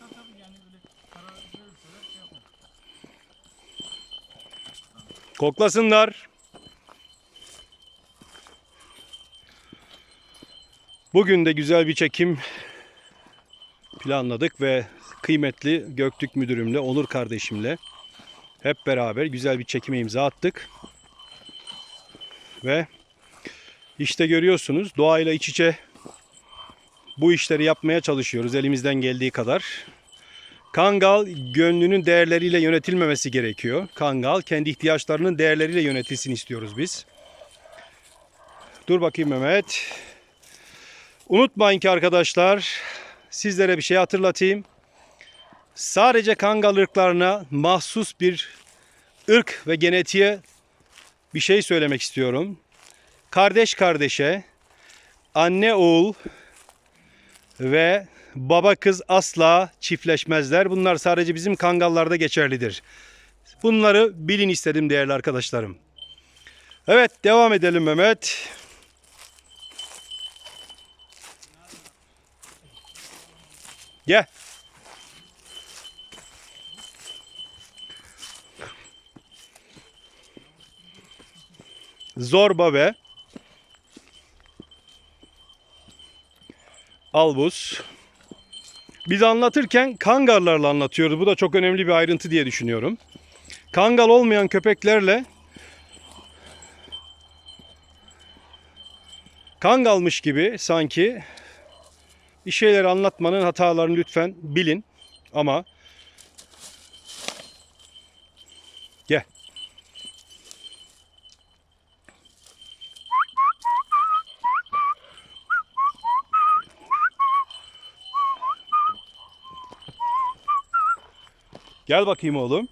Hatta tabii yani böyle para görürseler şey yapar. Koklasınlar. Bugün de güzel bir çekim planladık ve kıymetli Göktürk müdürümle, Onur kardeşimle hep beraber güzel bir çekime imza attık. Ve işte görüyorsunuz doğayla iç içe bu işleri yapmaya çalışıyoruz elimizden geldiği kadar. Kangal gönlünün değerleriyle yönetilmemesi gerekiyor. Kangal kendi ihtiyaçlarının değerleriyle yönetilsin istiyoruz biz. Dur bakayım Mehmet. Unutmayın ki arkadaşlar sizlere bir şey hatırlatayım. Sadece kangal ırklarına mahsus bir ırk ve genetiğe bir şey söylemek istiyorum. Kardeş kardeşe, anne oğul ve baba kız asla çiftleşmezler. Bunlar sadece bizim kangallarda geçerlidir. Bunları bilin istedim değerli arkadaşlarım. Evet devam edelim Mehmet. Gel. Zorba ve Albus. Biz anlatırken kangarlarla anlatıyoruz. Bu da çok önemli bir ayrıntı diye düşünüyorum. Kangal olmayan köpeklerle kangalmış gibi sanki bir şeyler anlatmanın hatalarını lütfen bilin. Ama Gel bakayım oğlum.